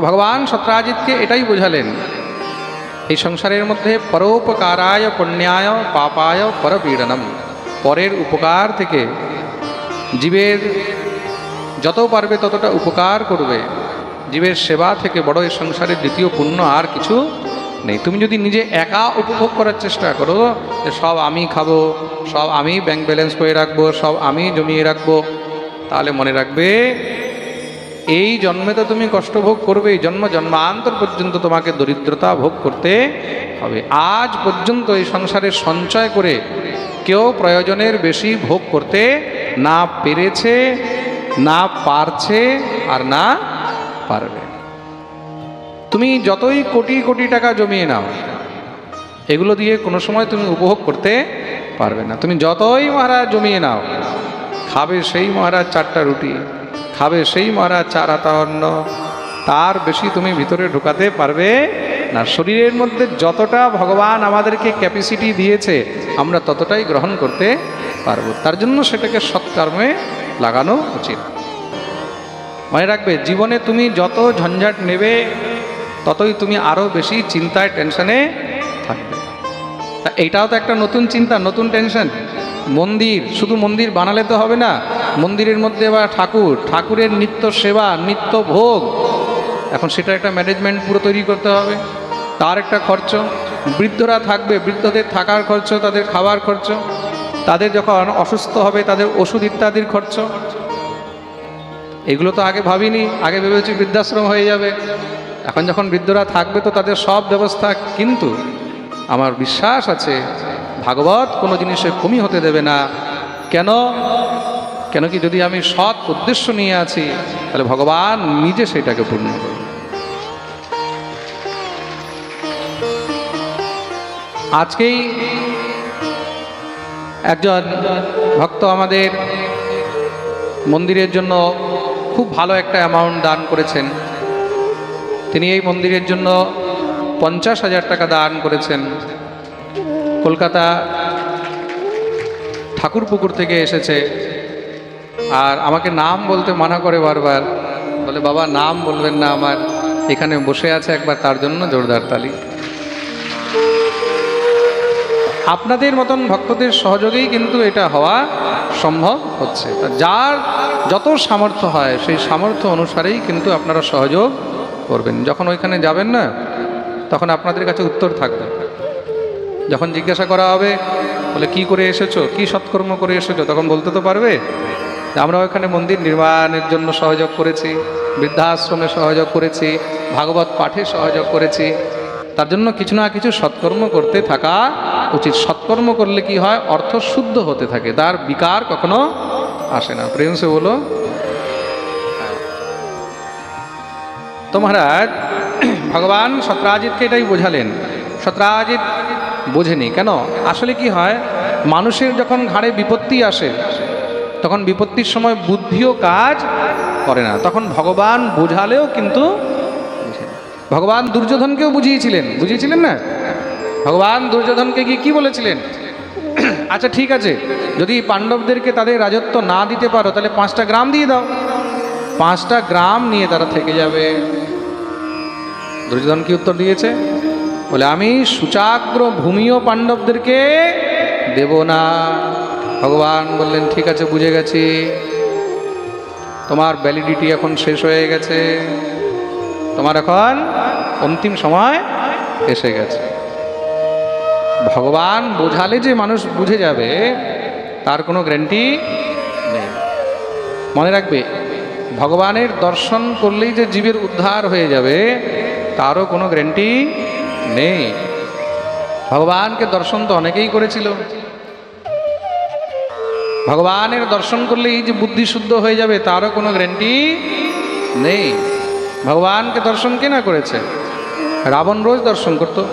ভগবান সত্রাজিৎকে এটাই বোঝালেন। এই সংসারের মধ্যে পরোপকারায় পুণ্যায় পাপায় পরপীড়নম। পরের উপকার থেকে জীবের যত পারবে ততটা উপকার করবে। জীবের সেবা থেকে বড় এই সংসারের দ্বিতীয় পুণ্য আর কিছু নেই। তুমি যদি নিজে একা উপভোগ করার চেষ্টা করো যে সব আমি খাব, সব আমি ব্যাংক ব্যালেন্স করে রাখব, সব আমি জমিয়ে রাখব, তাহলে মনে রাখবে এই জন্মে তো তুমি কষ্ট ভোগ করবে জন্ম জন্মান্তর পর্যন্ত তোমাকে দরিদ্রতা ভোগ করতে হবে। আজ পর্যন্ত এই সংসারে সঞ্চয় করে কেউ প্রয়োজনের বেশি ভোগ করতে না পেরেছে, না পারছে আর না পারবে। তুমি যতই কোটি কোটি টাকা জমিয়ে নাও, এগুলো দিয়ে কোনো সময় তুমি উপভোগ করতে পারবে না। তুমি যতই মহারাজ জমিয়ে নাও, খাবে সেই মহারাজ চারটা রুটি। খাবে সেই মহারাজ চার হাতা অন্ন। তার বেশি তুমি ভিতরে ঢুকাতে পারবে না। শরীরের মধ্যে যতটা ভগবান আমাদেরকে ক্যাপাসিটি দিয়েছে, আমরা ততটাই গ্রহণ করতে পারব। তার জন্য সেটাকে সৎকর্মে লাগানো উচিত। মনে রাখবে, জীবনে তুমি যত ঝঞ্ঝাট নেবে, ততই তুমি আরও বেশি চিন্তায় টেনশনে থাকবে। এইটাও তো একটা নতুন চিন্তা, নতুন টেনশন মন্দির, শুধু মন্দির বানালে তো হবে না মন্দিরের মধ্যে আবার ঠাকুর, ঠাকুরের নিত্য সেবা, নিত্য ভোগ। এখন সেটা একটা ম্যানেজমেন্ট পুরো তৈরি করতে হবে। তার একটা খরচ। বৃদ্ধরা থাকবে, বৃদ্ধদের থাকার খরচ, তাদের খাবার খরচ। তাদের যখন অসুস্থ হবে, তাদের ওষুধ ইত্যাদির খরচ। এগুলো তো আগে ভাবিনি, আগে ভেবেছি বৃদ্ধাশ্রম হয়ে যাবে। এখন যখন বৃদ্ধরা থাকবে তো তাদের সব ব্যবস্থা কিন্তু আমার বিশ্বাস আছে, ভাগবত কোনো জিনিসে কমি হতে দেবে না। কেন? কেন কি যদি আমি সৎ উদ্দেশ্য নিয়ে আছি, তাহলে ভগবান নিজে সেটাকে পূর্ণ করবে আজকেই একজন ভক্ত আমাদের মন্দিরের জন্য খুব ভালো একটা অ্যামাউন্ট দান করেছেন। তিনি এই মন্দিরের জন্য পঞ্চাশ হাজার টাকা দান করেছেন। কলকাতা ঠাকুরপুকুর থেকে এসেছে। আর আমাকে নাম বলতে মানা করে বারবার। বলে, বাবা, নাম বলবেন না আমার। এখানে বসে আছে একবার, তার জন্য জোরদার তালি। আপনাদের মতন ভক্তদের সহযোগেই কিন্তু এটা হওয়া সম্ভব হচ্ছে। যার যত সামর্থ্য হয়, সেই সামর্থ্য অনুসারেই কিন্তু আপনারা সহযোগ করবেন। যখন ওইখানে যাবেন না, তখন আপনাদের কাছে উত্তর থাকবে। যখন জিজ্ঞাসা করা হবে, বলে, কি করে এসেছ? কি সৎকর্ম করে এসেছ? তখন বলতে তো পারবে। আমরা ওখানে মন্দির নির্মাণের জন্য সহযোগ করেছি, বৃদ্ধাশ্রমে সহযোগ করেছি, ভাগবত পাঠে সহযোগ করেছি। তার জন্য কিছু না কিছু সৎকর্ম করতে থাকা উচিত। সৎকর্ম করলে কি হয়? অর্থ শুদ্ধ হতে থাকে। তার বিকার কখনো আসে না। প্রেম সে বলো। তো মহারাজ, ভগবান সত্রাজিৎকে এটাই বোঝালেন। সত্রাজিৎ বোঝেনি। কেন? আসলে কি হয়? মানুষের যখন ঘাড়ে বিপত্তি আসে তখন বিপত্তির সময় বুদ্ধিও কাজ করে না। তখন ভগবান বোঝালেও কিন্তু ভগবান দুর্যোধনকেও বুঝিয়েছিলেন। বুঝিয়েছিলেন না? ভগবান দুর্যোধনকে গিয়ে কি বলেছিলেন? আচ্ছা ঠিক আছে। যদি পাণ্ডবদেরকে তাদের রাজত্ব না দিতে পারো, তাহলে পাঁচটা গ্রাম দিয়ে দাও। পাঁচটা গ্রাম নিয়ে তারা থেকে যাবে। দুর্যোধন কি উত্তর দিয়েছে? বলে, আমি সুচাগ্র ভূমিও পাণ্ডবদেরকে দেব না। ভগবান বললেন, ঠিক আছে, বুঝে গেছি। তোমার ভ্যালিডিটি এখন শেষ হয়ে গেছে। তোমার এখন অন্তিম সময় এসে গেছে। ভগবান বোঝালে যে মানুষ বুঝে যাবে, তার কোনো গ্যারান্টি নেই। মনে রাখবে, ভগবানের দর্শন করলেই যে জীবের উদ্ধার হয়ে যাবে, তারও কোনো গ্যারান্টি নেই। ভগবানকে দর্শন তো অনেকেই করেছিল। ভগবানের দর্শন করলেই যে বুদ্ধি শুদ্ধ হয়ে যাবে, তারও কোনো গ্যারান্টি নেই। ভগবানকে দর্শন কে না করেছে? রাবণ রোজ দর্শন করতো।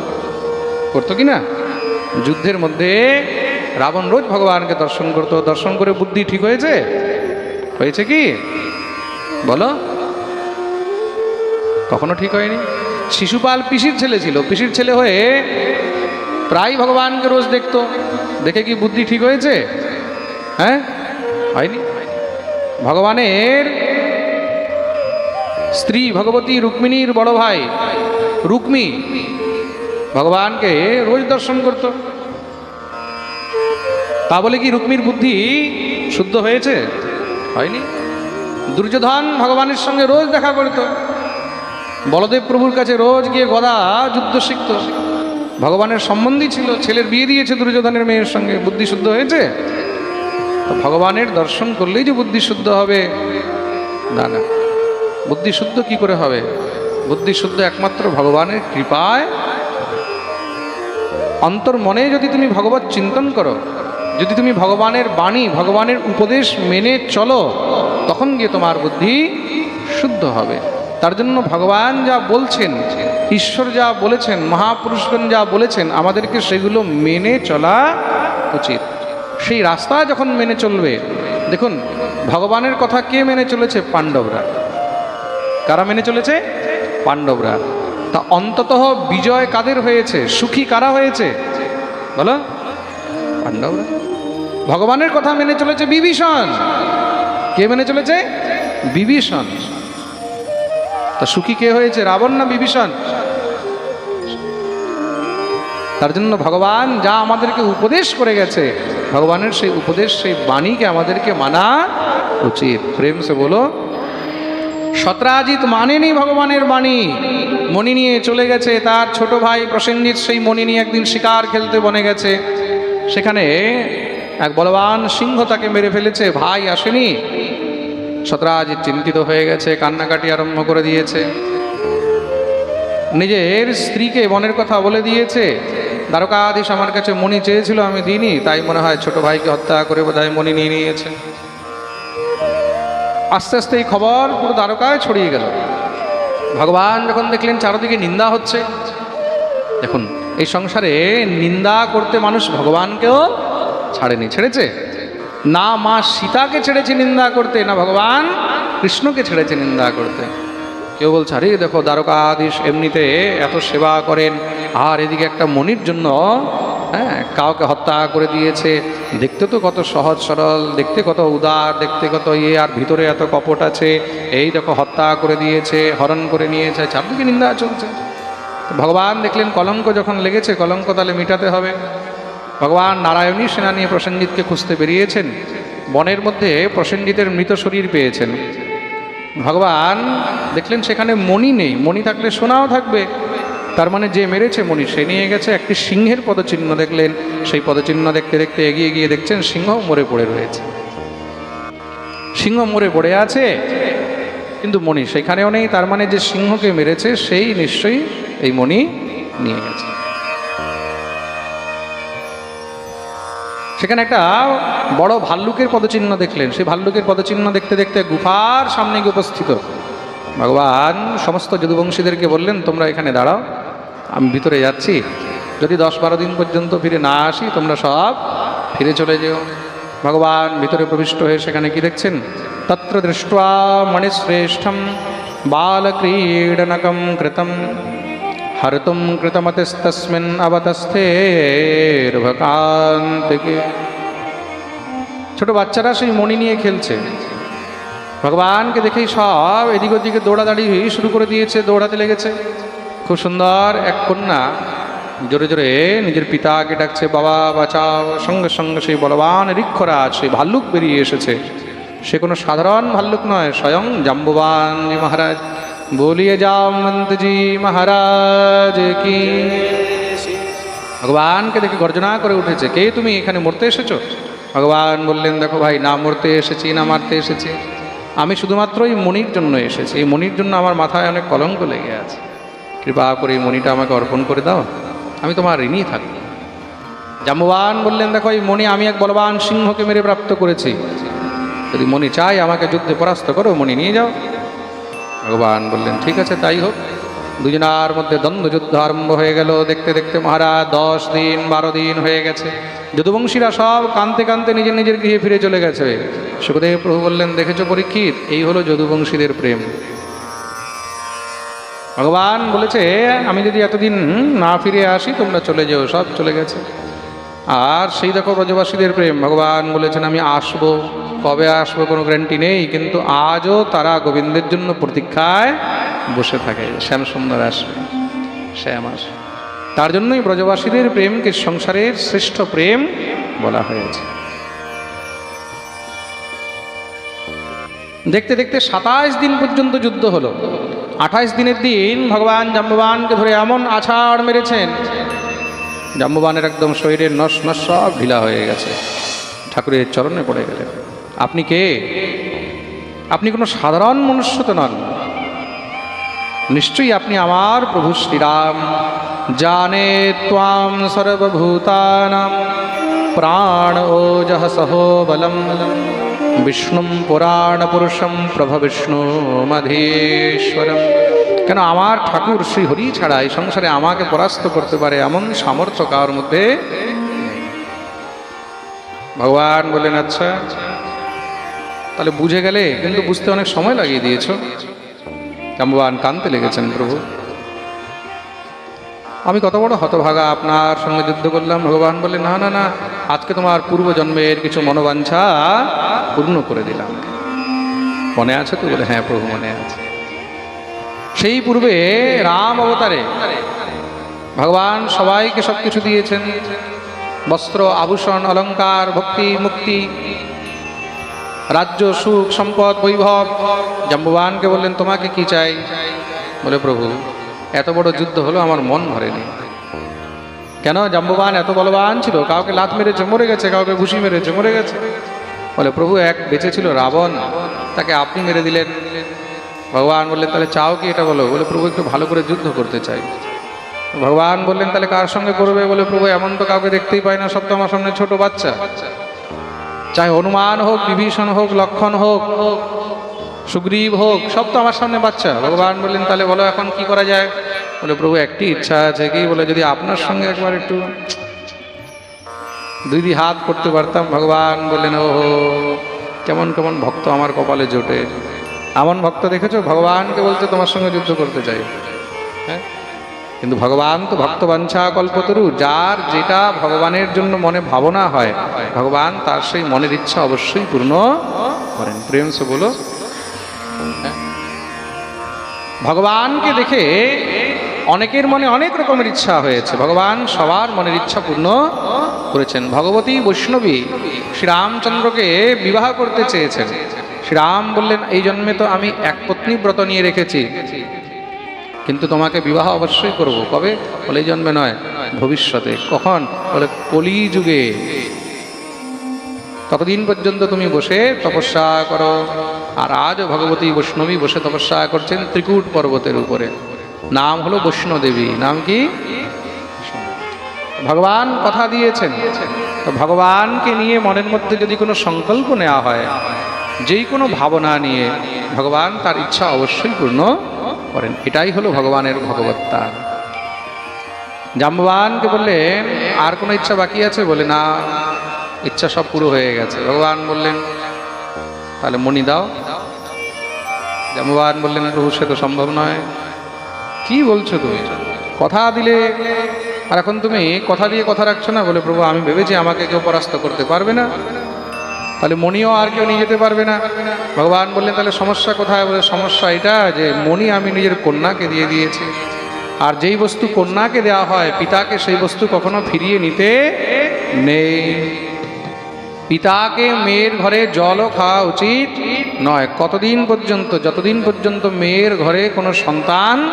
করতো কি না? যুদ্ধের মধ্যে রাবণ রোজ ভগবানকে দর্শন করতো। দর্শন করে বুদ্ধি ঠিক হয়েছে? হয়েছে কি? বলো। কখনো ঠিক হয়নি। শিশুপাল পিসির ছেলে ছিল। পিসির ছেলে হয়ে প্রায় ভগবানকে রোজ দেখতো। দেখে কি বুদ্ধি ঠিক হয়েছে? হ্যাঁ? হয়নি? ভগবানের স্ত্রী ভগবতী রুক্মিণীর বড় ভাই রুক্মি ভগবানকে রোজ দর্শন করত। তা বলে কি রুক্মির বুদ্ধি শুদ্ধ হয়েছে? হয়নি? দুর্যোধন ভগবানের সঙ্গে রোজ দেখা করত। বলদেব প্রভুর কাছে রোজ গিয়ে গদা যুদ্ধ শিখত। ভগবানের সম্বন্ধী ছিল, ছেলের বিয়ে দিয়েছে দুর্যোধনের মেয়ের সঙ্গে। বুদ্ধি শুদ্ধ হয়েছে? ভগবানের দর্শন করলেই যে বুদ্ধি শুদ্ধ হবে। না না। বুদ্ধি শুদ্ধ কি করে হবে? বুদ্ধি শুদ্ধ একমাত্র ভগবানের কৃপায় অন্তর মনে যদি তুমি ভগবত চিন্তন করো, যদি তুমি ভগবানের বাণী, ভগবানের উপদেশ মেনে চলো, তখন গিয়ে তোমার বুদ্ধি শুদ্ধ হবে। তার জন্য ভগবান যা বলছেন, ঈশ্বর যা বলেছেন, মহাপুরুষগণ যা বলেছেন, আমাদেরকে সেগুলো মেনে চলা উচিত। সেই রাস্তা যখন মেনে চলবে, দেখুন, ভগবানের কথা কে মেনে চলেছে? পাণ্ডবরা। কারা মেনে চলেছে? পাণ্ডবরা। তা অন্তত বিজয় কাদের হয়েছে? সুখী কারা হয়েছে? বলো। পাণ্ডবরা। ভগবানের কথা মেনে চলেছে বিভীষণ। কে মেনে চলেছে? বিভীষণ। তা সুখী কে হয়েছে? রাবণ না বিভীষণ? তার জন্য ভগবান যা আমাদেরকে উপদেশ করে গেছে, ভগবানের সেই উপদেশ, সেই বাণীকে আমাদেরকে মানা উচিত। প্রেম সে বলো সত্রাজিৎ মানেনি ভগবানের বাণী। মণি নিয়ে চলে গেছে, তার ছোট ভাই প্রসেনজিৎ সেই মণি নিয়ে একদিন শিকার খেলতে বনে গেছে। সেখানে এক বলবান সিংহ তাকে মেরে ফেলেছে, ভাই আসেনি? সত্রাজিৎ চিন্তিত হয়ে গেছে, কান্নাকাটি আরম্ভ করে দিয়েছে। নিজের স্ত্রীকে বনের কথা বলে দিয়েছে দ্বারকাধীশ আমার কাছে মণি চেয়েছিল, আমি দিইনি। তাই মনে হয় ছোট ভাইকে হত্যা করে বোধহয় মণি নিয়ে নিয়েছে। আস্তে আস্তে এই খবর পুরো দ্বারকায় ছড়িয়ে গেল। ভগবান যখন দেখলেন চারদিকে নিন্দা হচ্ছে, দেখুন, এই সংসারে নিন্দা করতে মানুষ ভগবানকেও ছাড়েনি, ছেড়েছে? না মা সীতাকে ছেড়েছে নিন্দা করতে, না ভগবান কৃষ্ণকে ছেড়েছে নিন্দা করতে। কেউ বলছে, আরে দেখো দ্বারকাধীশ এমনিতে এত সেবা করেন, আর এদিকে একটা মনির জন্য হ্যাঁ কাউকে হত্যা করে দিয়েছে। দেখতে তো কত সহজ সরল, দেখতে কত উদার, দেখতে কত ইয়ে আর ভিতরে এত কপট আছে। এই দেখো হত্যা করে দিয়েছে, হরণ করে নিয়েছে, চারদিকে নিন্দা চলছে। ভগবান দেখলেন, কলঙ্ক যখন লেগেছে, কলঙ্ক তাহলে মিটাতে হবে। ভগবান নারায়ণী সেনা নিয়ে প্রসেনজিৎকে খুঁজতে বেরিয়েছেন। বনের মধ্যে প্রসেনজিতের মৃত শরীর পেয়েছেন। ভগবান, দেখলেন সেখানে মণি নেই। মণি থাকলে সোনাও থাকবে। তার মানে যে মেরেছে মণি, সে নিয়ে গেছে একটি সিংহের পদচিহ্ন দেখলেন। সেই পদচিহ্ন দেখতে দেখতে এগিয়ে গিয়ে দেখছেন সিংহ মরে পড়ে রয়েছে। সিংহ মরে পড়ে আছে, কিন্তু মণি সেখানেও নেই। তার মানে যে সিংহকে মেরেছে, সেই নিশ্চয়ই এই মণি নিয়ে গেছে। সেখানে একটা বড় ভাল্লুকের পদচিহ্ন দেখলেন। সেই ভাল্লুকের পদচিহ্ন দেখতে দেখতে গুফার সামনে গিয়ে উপস্থিত। ভগবান সমস্ত যদুবংশীদেরকে বললেন, তোমরা এখানে দাঁড়াও, আমি ভিতরে যাচ্ছি। যদি দশ বারো দিন পর্যন্ত ফিরে না আসি, তোমরা সব ফিরে চলে যেও। ভগবান ভিতরে প্রবিষ্ট হয়ে সেখানে কি দেখছেন? তত্র দৃষ্টা মণিশ্রেষ্ঠম, বালক্রীডনকম কৃতম। হরতুম কৃতমতিস্তস্মিন অবতস্থের্ভকান্তিকে ছোট বাচ্চারা সেই মণি নিয়ে খেলছে। ভগবানকে দেখেই সব এদিক ওদিকে দৌড়াদাড়ি শুরু করে দিয়েছে, দৌড়াতে লেগেছে। খুব সুন্দর এক কন্যা জোরে জোরে নিজের পিতাকে ডাকছে, বাবা, বাঁচাও। সঙ্গে সঙ্গে সেই বলবান ঋক্ষরাজ, সেই ভাল্লুক বেরিয়ে এসেছে। সে কোনো সাধারণ ভাল্লুক নয়, স্বয়ং জাম্বুবানজি মহারাজ। বলিয়ে জামন্তজি মহারাজ কি ভগবানকে দেখে গর্জনা করে উঠেছে, কে তুমি এখানে মরতে এসেছ? ভগবান বললেন, দেখো ভাই, না মরতে এসেছি, না মারতে এসেছি। আমি শুধুমাত্র এই মণির জন্য এসেছি। এই মণির জন্য আমার মাথায় অনেক কলঙ্ক লেগে আছে। কৃপা করে এই মণিটা আমাকে অর্পণ করে দাও। আমি তোমার ঋণই থাকি জাম্ববান বললেন, দেখো, এই মণি আমি এক বলবান সিংহকে মেরে প্রাপ্ত করেছি। যদি মণি চাই আমাকে যুদ্ধে পরাস্ত করো, মণি নিয়ে যাও। ভগবান বললেন, ঠিক আছে, তাই হোক। দুজনার মধ্যে দ্বন্দ্ব যুদ্ধ আরম্ভ হয়ে গেল দেখতে দেখতে মহারাজ, দশ দিন, বারো দিন হয়ে গেছে। যদুবংশীরা সব কানতে কানতে নিজের নিজের গৃহে ফিরে চলে গেছে। সুখদেব প্রভু বললেন, দেখেছ পরীক্ষিত, এই হলো যদুবংশীদের প্রেম। ভগবান বলেছে, আমি যদি এতদিন না ফিরে আসি, তোমরা চলে যেও, সব চলে গেছে। আর সেই দেখো ব্রজবাসীদের প্রেম। ভগবান বলেছেন, আমি আসব। কবে আসব কোনো গ্যারান্টি নেই, কিন্তু আজও তারা গোবিন্দের জন্য প্রতীক্ষায় বসে থাকে। শ্যাম সুন্দর আসবে। শ্যাম আসবে। তার জন্যই ব্রজবাসীদের প্রেমকে সংসারের শ্রেষ্ঠ প্রেম বলা হয়েছে। দেখতে দেখতে সাতাইশ দিন পর্যন্ত যুদ্ধ হলো। আঠাইশ দিনের দিন ভগবান জাম্ববানকে ধরে এমন আছাড় মেরেছেন জাম্ববানের একদম শরীরের নস নস সব ঢিলা হয়ে গেছে। ঠাকুরের চরণে পড়ে গেলেন। আপনি কে? আপনি কোনো সাধারণ মনুষ্য তো নন। নিশ্চয়ই আপনি আমার প্রভু শ্রীরাম, জানে ত্বাম সর্বভূতানাম, প্রাণ ও ওজহ সহো বলম, বিষ্ণুম পুরাণ পুরুষম প্রভ বিষ্ণু মধেশ্বরম। কেন আমার ঠাকুর শ্রী হরি ছাড়া এই সংসারে আমাকে পরাস্ত করতে পারে এমন সামর্থ্য কার মধ্যে ভগবান বললেন আচ্ছা তাহলে বুঝে গেলে কিন্তু বুঝতে অনেক সময় লাগিয়ে দিয়েছ। জাম্ববান কানতে লেগেছেন, প্রভু, আমি কত বড় হতভাগা, আপনার সঙ্গে যুদ্ধ করলাম। ভগবান বললেন, না না না, আজকে তোমার পূর্বজন্মের কিছু মনোবাঞ্ছা পূর্ণ করে দিলাম। মনে আছে তো? বলে হ্যাঁ প্রভু, মনে আছে। সেই পূর্বে রাম অবতারে ভগবান সবাইকে সব কিছু দিয়েছেন। বস্ত্র, আভূষণ অলংকার ভক্তি, মুক্তি, রাজ্য, সুখ, সম্পদ, বৈভব। জাম্বুবানকে বললেন, তোমাকে কি চাই? বলে, প্রভু, এত বড় যুদ্ধ হলো, আমার মন ভরেনি। কেন? জাম্বুবান এত বলবান ছিল, কাউকে লাত মেরেছে, মরে গেছে, কাউকে ঘুষি মেরেছে, মরে গেছে। বলে, প্রভু, এক বেঁচে ছিল রাবণ, তাকে আপনি মেরে দিলেন। ভগবান বললেন, তাহলে চাও কি এটা বলো? বলে, প্রভু, একটু ভালো করে যুদ্ধ করতে চাই। ভগবান বললেন, তাহলে কার সঙ্গে করবে? বলে, প্রভু, এমন তো কাউকে দেখতেই পাই না, সব তো আমার সামনে ছোট বাচ্চা। চাই হনুমান হোক, বিভীষণ হোক, লক্ষণ হোক, সুগ্রীব হোক, সব তো আমার সামনে বাচ্চা। ভগবান বললেন, তাহলে বলো, এখন কি করা যায়? বলে, প্রভু, একটি ইচ্ছা আছে কি? বলে, যদি আপনার সঙ্গে একবার একটু দুই দি হাত করতে পারতাম। ভগবান বললেন ও কেমন কেমন ভক্ত আমার কপালে জোটে। এমন ভক্ত দেখেছ? ভগবানকে বলছে, তোমার সঙ্গে যুদ্ধ করতে চাই হ্যাঁ? কিন্তু ভগবান তো ভক্তবাঞ্ছা কল্পতরু, যার যেটা ভগবানের জন্য মনে ভাবনা হয়, ভগবান তার সেই মনের ইচ্ছা অবশ্যই পূর্ণ করেন। প্রেম সে বলো। হ্যাঁ? ভগবানকে দেখে অনেকের মনে অনেক রকমের ইচ্ছা হয়েছে। ভগবান সবার মনের ইচ্ছা পূর্ণ করেছেন। ভগবতী বৈষ্ণবী শ্রীরামচন্দ্রকে বিবাহ করতে চেয়েছেন। শ্রীরাম বললেন, এই জন্মে তো আমি এক পত্নী ব্রত নিয়ে রেখেছি। কিন্তু তোমাকে বিবাহ অবশ্যই করব। কবে? বলে, এই জন্মে নয়, ভবিষ্যতে। কখন? বলে কলি যুগে ততদিন পর্যন্ত তুমি বসে তপস্যা করো, আর আজ ভগবতী বৈষ্ণবী বসে তপস্যা করছেন ত্রিকুট পর্বতের উপরে। নাম হলো বৈষ্ণদেবী। নাম কি? ভগবান কথা দিয়েছেন। তো ভগবানকে নিয়ে মনের মধ্যে যদি কোনো সংকল্প নেওয়া হয় যেই কোনো ভাবনা নিয়ে ভগবান তার ইচ্ছা অবশ্যই পূর্ণ করেন। এটাই হলো ভগবানের ভগবত্তা। জাম্ববানকে বললেন আর কোনো ইচ্ছা বাকি আছে? বলে, না, ইচ্ছা সব পুরো হয়ে গেছে। ভগবান বললেন, তাহলে মণি দাও। জাম্ববান বললেন প্রভু সে তো সম্ভব নয়। কি বলছো তুমি? কথা দিলে, আর এখন তুমি কথা দিয়ে কথা রাখছো না? বলে, প্রভু, আমি ভেবেছি আমাকে কেউ পরাস্ত করতে পারবে না। তাহলে মণিও আর কেউ নিয়ে যেতে পারবে না। ভগবান বললেন, তাহলে সমস্যা কোথায়? বলে, সমস্যা এটা যে মণি আমি নিজের কন্যাকে দিয়ে দিয়েছি। আর যেই বস্তু কন্যাকে দেওয়া হয়, পিতাকে সেই বস্তু কখনো ফিরিয়ে নিতে নেই। পিতাকে মেয়ের ঘরে জলও খাওয়া উচিত নয়। কতদিন পর্যন্ত, যতদিন পর্যন্ত মেয়ের ঘরে কোনো সন্তান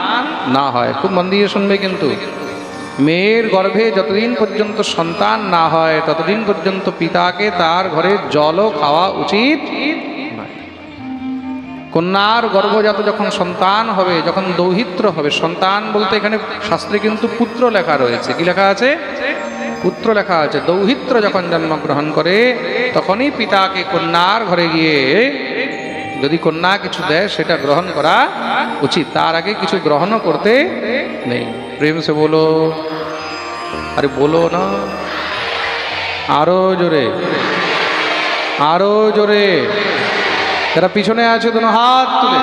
না হয়? খুব মন দিয়ে শুনবে কিন্তু। মেয়ের গর্ভে যতদিন পর্যন্ত সন্তান না হয়, ততদিন পর্যন্ত পিতাকে তার ঘরে জলও খাওয়া উচিত কন্যার গর্ভজাত যখন সন্তান হবে, যখন দৌহিত্র হবে, সন্তান বলতে এখানে শাস্ত্রে কিন্তু পুত্র লেখা রয়েছে। কি লেখা আছে? পুত্র লেখা আছে। দৌহিত্র যখন জন্মগ্রহণ করে, তখনই পিতাকে কন্যার ঘরে গিয়ে যদি কন্যা কিছু দেয়, সেটা গ্রহণ করা উচিত। তার আগে কিছু গ্রহণও করতে নেই। প্রেম সে বলো, আরে বলো না। আরও জোরে। আরও জোরে। যারা পিছনে আছে, দুনো হাত তুলে।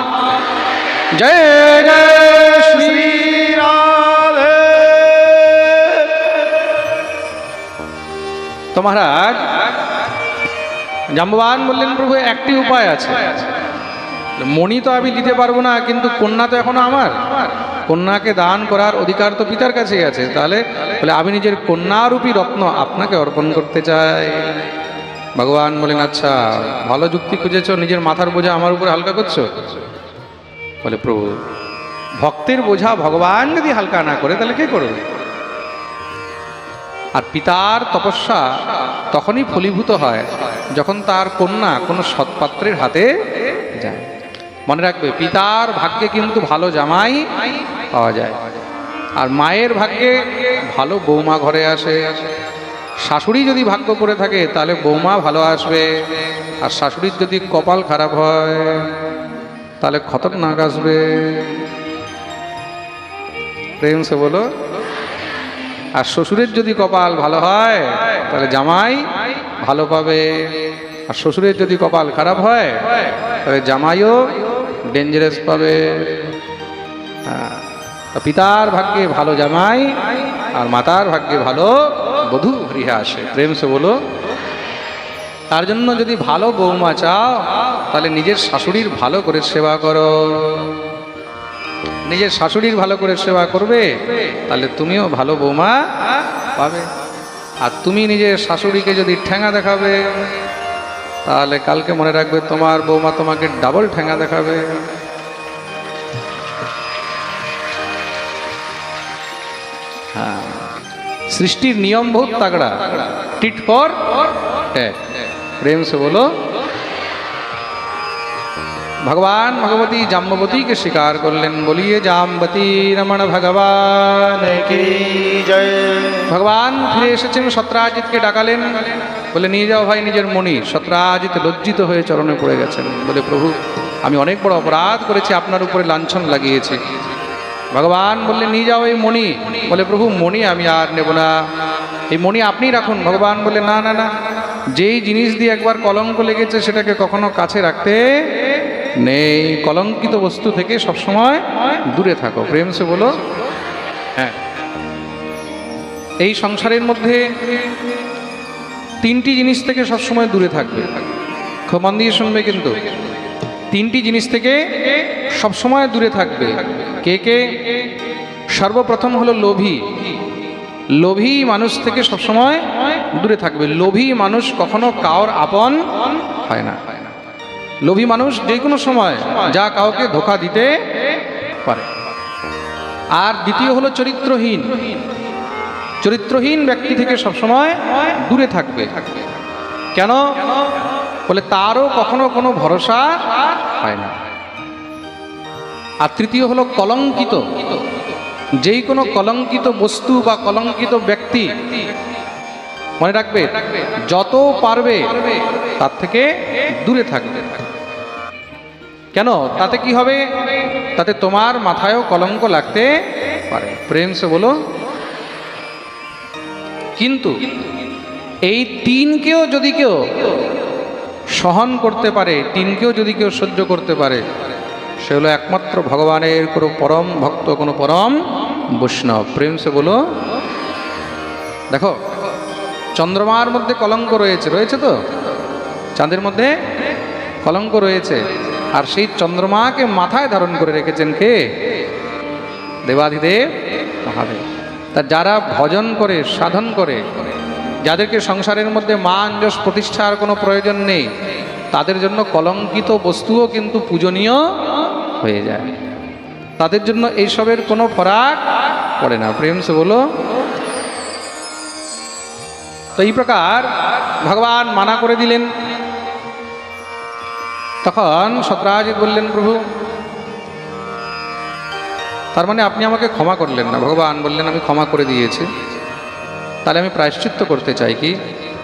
জয় জয় রাধে। তো মহারাজ বললেন, প্রভু, একটি উপায় আছে। মণি তো আমি দিতে পারব না, কিন্তু কন্যা তো এখনও আমার। কন্যাকে দান করার অধিকার তো পিতার কাছেই আছে। তাহলে বলে, আমি নিজের কন্যারূপী রত্ন আপনাকে অর্পণ করতে চাই। ভগবান বলেন আচ্ছা ভালো যুক্তি খুঁজেছ, নিজের মাথার বোঝা আমার উপরে হালকা করছ? বলে, প্রভু, ভক্তের বোঝা ভগবান যদি হালকা না করে, তাহলে কে করবে? আর পিতার তপস্যা তখনই ফলীভূত হয়, যখন তার কন্যা কোনো সৎপাত্রের হাতে যায়। মনে রাখবে, পিতার ভাগ্যে কিন্তু ভালো জামাই পাওয়া যায়। আর মায়ের ভাগ্যে ভালো বৌমা ঘরে আসে। শাশুড়ি যদি ভাগ্য করে থাকে, তাহলে বৌমা ভালো আসবে। আর শাশুড়ির যদি কপাল খারাপ হয়, তাহলে খতরনাক আসবে। প্রেম সে বলো, আর শ্বশুরের যদি কপাল ভালো হয়, তাহলে জামাই ভালো পাবে। আর শ্বশুরের যদি কপাল খারাপ হয়, তাহলে জামাইও ডেঞ্জারাস পাবে। হ্যাঁ, পিতার ভাগ্যে ভালো জামাই আর মাতার ভাগ্যে ভালো বধূ গৃহে আসে। প্রেম সে বলো তার জন্য যদি ভালো বৌমা চাও তাহলে নিজের শাশুড়ির ভালো করে সেবা করো। নিজের শাশুড়ির ভালো করে সেবা করবে তাহলে তুমিও ভালো বৌমা পাবে। আর তুমি নিজের শাশুড়িকে যদি ঠ্যাঙা দেখাবে তাহলে কালকে মনে রাখবে তোমার বৌমা তোমাকে ডাবল ঠ্যাঙা দেখাবে হ্যাঁ সৃষ্টির নিয়ম বহুত তাগড়া টিট ফর ট্যাট प्रेम से बोलो ভগবান ভগবতী জাম্বতীকে স্বীকার করলেন বলিয়ে জাম্বতী রমণ ভগবান কি জয় ভগবান ফিরে এসেছেন সত্রাজিৎকে ডাকালেন বলে, নিয়ে যাও ভাই নিজের মণি। সত্রাজিৎ লজ্জিত হয়ে চরণে পড়ে গেছেন। বলে, প্রভু, আমি অনেক বড় অপরাধ করেছি, আপনার উপরে লাঞ্ছন লাগিয়েছি। ভগবান বললেন, নিয়ে যাও এই মণি। বলে, প্রভু, মণি আমি আর নেব না। এই মণি আপনি রাখুন। ভগবান বলে না না না। যেই জিনিস দিয়ে একবার কলঙ্ক লেগেছে, সেটাকে কখনো কাছে রাখতে নেই। কলঙ্কিত বস্তু থেকে সবসময় দূরে থাকো। প্রেম সে বলো হ্যাঁ এই সংসারের মধ্যে তিনটি জিনিস থেকে সবসময় দূরে থাকবে। খুব মন দিয়ে শুনবে কিন্তু। তিনটি জিনিস থেকে সবসময় দূরে থাকবে। কে কে? সর্বপ্রথম হলো লোভী। লোভী মানুষ থেকে সবসময় দূরে থাকবে। লোভী মানুষ কখনো কাউর আপন হয় না। লোভী মানুষ যে কোনো সময় যা কাউকে ধোকা দিতে পারে। আর দ্বিতীয় হলো চরিত্রহীন। চরিত্রহীন ব্যক্তি থেকে সবসময় দূরে থাকবে। কেন? বলে তারও কখনো কোনো ভরসা হয় না। আর তৃতীয় হলো কলঙ্কিত। যেই কোনো কলঙ্কিত বস্তু বা কলঙ্কিত ব্যক্তি মনে রাখবে, যত পারবে তার থেকে দূরে থাকবে। কেন? তাতে কি হবে? তাতে তোমার মাথায়ও কলঙ্ক লাগতে পারে। প্রেম সে বলো কিন্তু এই তিনকেও যদি কেউ সহন করতে পারে, তিনকেও যদি কেউ সহ্য করতে পারে, সে হলো একমাত্র ভগবানের কোনো পরম ভক্ত, কোনো পরম বৈষ্ণব। প্রেম সে বলো, দেখো, চন্দ্রমার মধ্যে কলঙ্ক রয়েছে রয়েছে তো? চাঁদের মধ্যে কলঙ্ক রয়েছে। আর সেই চন্দ্রমাকে মাথায় ধারণ করে রেখেছেন কে? দেবাধিদেব মহাদেব। তা যারা ভজন করে, সাধন করে, যাদেরকে সংসারের মধ্যে মান যশ প্রতিষ্ঠার কোনো প্রয়োজন নেই, তাদের জন্য কলঙ্কিত বস্তুও কিন্তু পূজনীয় হয়ে যায়। তাদের জন্য এইসবের কোনো ফরাক পড়ে না। প্রেম সে বলো। তো এই প্রকার ভগবান মানা করে দিলেন। তখন সত্রাজিৎ বললেন, প্রভু তার মানে আপনি আমাকে ক্ষমা করলেন না। ভগবান বললেন, আমি ক্ষমা করে দিয়েছি। তাহলে আমি প্রায়শ্চিত্ত করতে চাই কি?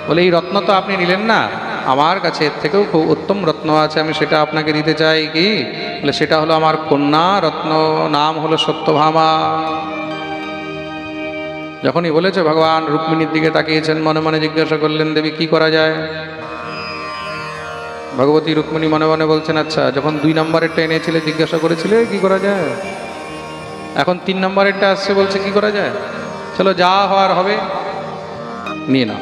বলে, এই রত্ন তো আপনি নিলেন না। আমার কাছে এর থেকেও খুব উত্তম রত্ন আছে, আমি সেটা আপনাকে দিতে চাই কি? বলে, সেটা হলো আমার কন্যা রত্ন, নাম হলো সত্যভামা। যখনই বলেছে, ভগবান রুক্মিণীর দিকে তাকিয়েছেন, মনে মনে জিজ্ঞাসা করলেন, দেবী, কি করা যায়? ভগবতী রুক্মিণী মনে মনে বলছেন আচ্ছা যখন দুই নম্বরেরটা এনেছিলে জিজ্ঞাসা করেছিলে, কি করা যায়? এখন তিন নম্বরেরটা আসছে বলছে, কি করা যায়? চলো, যা হওয়ার হবে, নিয়ে নাও।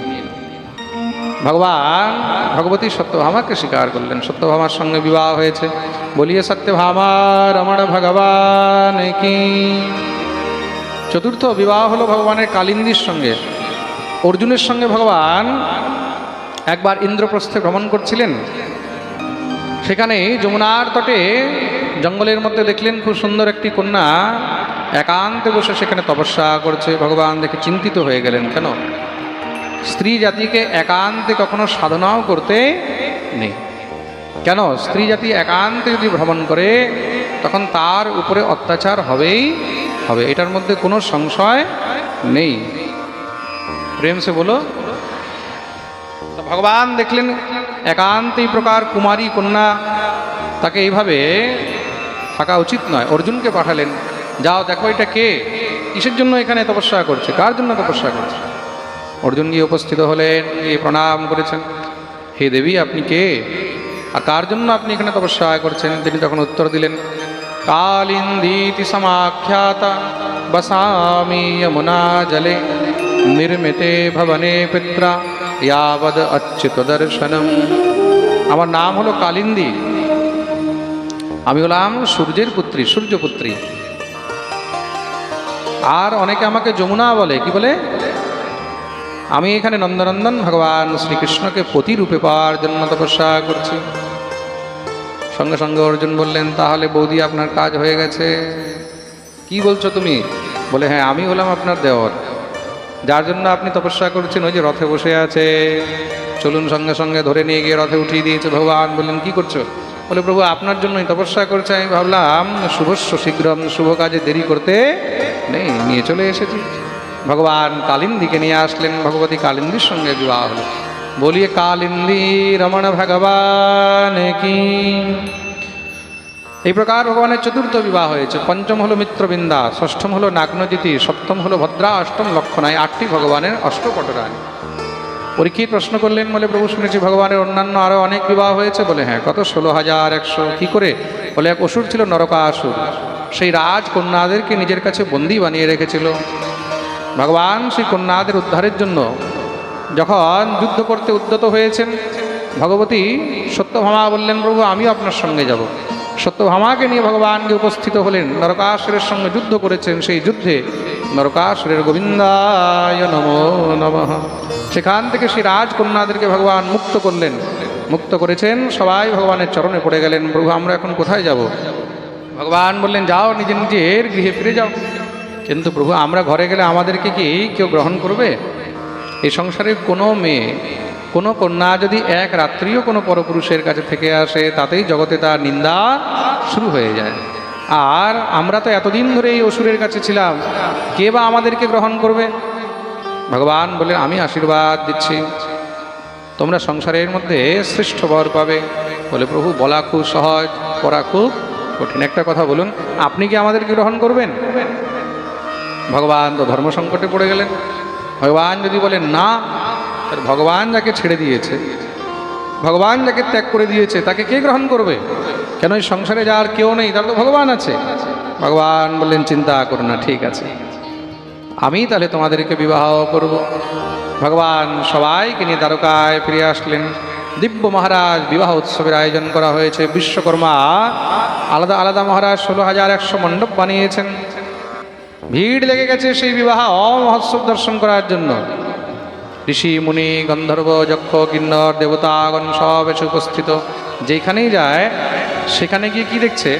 ভগবান, ভগবতী সত্যভামাকে স্বীকার করলেন। সত্যভামার সঙ্গে বিবাহ হয়েছে। বলিয়ে সত্যভামা রমণ ভগবান কি? চতুর্থ বিবাহ হলো ভগবানের কালিন্দীর সঙ্গে। অর্জুনের সঙ্গে ভগবান একবার ইন্দ্রপ্রস্থে ভ্রমণ করছিলেন। সেখানে যমুনার তটে জঙ্গলের মধ্যে দেখলেন খুব সুন্দর একটি কন্যা একান্তে বসে সেখানে তপস্যা করছে। ভগবান দেখে চিন্তিত হয়ে গেলেন, কেন? স্ত্রী জাতিকে একান্তে কখনো সাধনাও করতে নেই। কেন? স্ত্রী জাতি একান্তে যদি ভ্রমণ করে, তখন তার উপরে অত্যাচার হবেই হবে। এটার মধ্যে কোনো সংশয় নেই। প্রেম সে বলো ভগবান দেখলেন একান্ত এই প্রকার কুমারী কন্যা, তাকে এইভাবে থাকা উচিত নয়। অর্জুনকে পাঠালেন। যাও, দেখো এটা কে? কিসের জন্য এখানে তপস্যা করছে? কার জন্য তপস্যা করছে? অর্জুন গিয়ে উপস্থিত হলেন, গিয়ে প্রণাম করেছেন। হে দেবী, আপনি কে? আর কার জন্য আপনি এখানে তপস্যা করছেন? তিনি তখন উত্তর দিলেন, কালিন্দীতি সমাখ্যাতা বসামি যমুনা জলে, নির্মিতে ভবনে পিত্রা, ইয়াবদ অচ্যুত দর্শনম। আমার নাম হলো কালিন্দী। আমি হলাম সূর্যের পুত্রী, সূর্যপুত্রী। আর অনেকে আমাকে যমুনা বলে, কি বলে? আমি এখানে নন্দনন্দন ভগবান শ্রীকৃষ্ণকে পতি রূপে পাওয়ার জন্য তপস্যা করছি। সঙ্গে সঙ্গে অর্জুন বললেন, তাহলে বৌদি, আপনার কাজ হয়ে গেছে। কি বলছো তুমি? বলে হ্যাঁ আমি হলাম আপনার দেওর। যার জন্য আপনি তপস্যা করছেন, ওই যে রথে বসে আছে। চলুন সঙ্গে সঙ্গে ধরে নিয়ে গিয়ে রথে উঠিয়ে দিয়েছে ভগবান। বললেন, কি করছ? বলে, প্রভু, আপনার জন্যই তপস্যা করছে। আমি ভাবলাম, শুভস্য শীঘ্রম, শুভ কাজে দেরি করতে নেই, নিয়ে চলে এসেছি। ভগবান কালিন্দীকে নিয়ে আসলেন। ভগবতী কালিন্দীর সঙ্গে বিবাহ হলো। বলিয়ে, কালিন্দী, রমণ ভগবান কি? এই প্রকার ভগবানের চতুর্থ বিবাহ হয়েছে। পঞ্চম হলো মিত্রবৃন্দা, ষষ্ঠম হলো নাগ্নজিতি, সপ্তম হলো ভদ্রা অষ্টম লক্ষণায় আটটি ভগবানের অষ্টপটরানী পরীক্ষিত প্রশ্ন করলেন বলে প্রভু শুনেছি? ভগবানের অন্যান্য আরও অনেক বিবাহ হয়েছে বলে। হ্যাঁ কত? ষোলো হাজার একশো। কী করে? বলে, এক অসুর ছিল, নরকাসুর। সেই রাজ কন্যাদেরকে নিজের কাছে বন্দি বানিয়ে রেখেছিল। ভগবান সেই কন্যাদের উদ্ধারের জন্য যখন যুদ্ধ করতে উদ্যত হয়েছেন, ভগবতী সত্যভামা বললেন, প্রভু, আমিও আপনার সঙ্গে যাব। সত্যভামাকে নিয়ে ভগবানকে উপস্থিত হলেন, নরকাসুরের সঙ্গে যুদ্ধ করেছেন, সেই যুদ্ধে নরকাসুরের গোবিন্দায় নমো নমঃ। সেখান থেকে সেই রাজকন্যাদেরকে ভগবান মুক্ত করলেন। মুক্ত করেছেন, সবাই ভগবানের চরণে পড়ে গেলেন, প্রভু, আমরা এখন কোথায় যাব? ভগবান বললেন, যাও নিজের নিজের গৃহে ফিরে যাও। কিন্তু প্রভু, আমরা ঘরে গেলে আমাদেরকে কি কেউ গ্রহণ করবে? এই সংসারে কোনো মেয়ে, কোনো কন্যা যদি এক রাত্রিও কোনো পরপুরুষের কাছে থেকে আসে, তাতেই জগতে তার নিন্দা শুরু হয়ে যায়। আর আমরা তো এতদিন ধরে এই অসুরের কাছে ছিলাম, কে বা আমাদেরকে গ্রহণ করবে? ভগবান বললেন, আমি আশীর্বাদ দিচ্ছি। তোমরা সংসারের মধ্যে শ্রেষ্ঠ বর পাবে। বলে প্রভু বলা খুব সহজ, করা খুব কঠিন। একটা কথা বলুন, আপনি কি আমাদেরকে গ্রহণ করবেন? ভগবান তো ধর্ম সংকটে পড়ে গেলেন। ভগবান যদি বলেন, না, তাহলে ভগবান যাকে ছেড়ে দিয়েছে, ভগবান যাকে ত্যাগ করে দিয়েছে, তাকে কে গ্রহণ করবে? কেন এই সংসারে যার কেউ নেই, তার তো ভগবান আছে। ভগবান বললেন, চিন্তা করো না, ঠিক আছে। আমি তাহলে তোমাদেরকে বিবাহ করব। ভগবান সবাইকে নিয়ে দ্বারকায় ফিরে আসলেন। দিব্য মহারাজ বিবাহ উৎসবের আয়োজন করা হয়েছে। বিশ্বকর্মা আলাদা আলাদা মহারাজ ষোলো হাজার একশো মণ্ডপ বানিয়েছেন। ভিড় লেগে গেছে সেই বিবাহ মহোৎসব দর্শন করার জন্য। ঋষি, মুনি, গন্ধর্ব, যক্ষ, কিন্নর, দেবতাগণ সব এসে উপস্থিত। যেখানেই যায়, সেখানে গিয়ে কি দেখছে?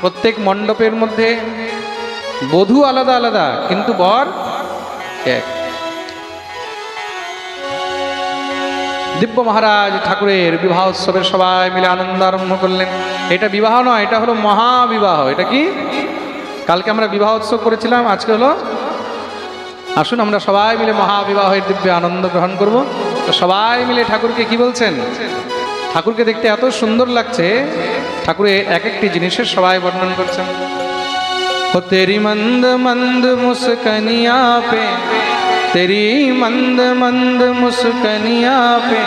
প্রত্যেক মণ্ডপের মধ্যে বধূ আলাদা আলাদা, কিন্তু বর এক। দিব্য মহারাজ ঠাকুরের বিবাহ উৎসবের সবাই মিলে আনন্দ আরম্ভ করলেন। এটা বিবাহ নয়, এটা হলো মহাবিবাহ। এটা কি? কালকে আমরা বিবাহ উৎসব করেছিলাম, আজকে হলো? আসুন আমরা সবাই মিলে মহাবিবাহের দিব্য আনন্দ গ্রহণ করব। তো সবাই মিলে ঠাকুরকে কি বলছেন? ঠাকুরকে দেখতে এত সুন্দর লাগছে। ঠাকুরের এক একটি জিনিসের সবাই বর্ণন করছেন। हो तेरी मंद मंद मुस्कनिया पे तेरी मंद मंद मुस्कनिया पे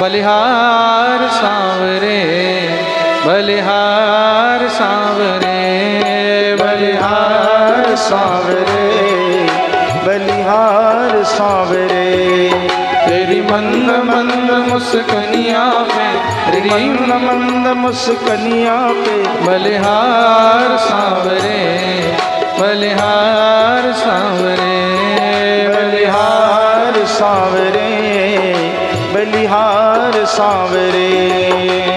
बलिहार सांवरे बलिहार सांवरे बलिहार बलिहार सांवरे बलिहार सांवरे तेरी मंद मंद मुस्कनिया पे मंद मंद मुस्कनिया पे बलिहार सांवरे બલિહાર સાવરે બલિહાર સાવરે બલિહાર સાવરે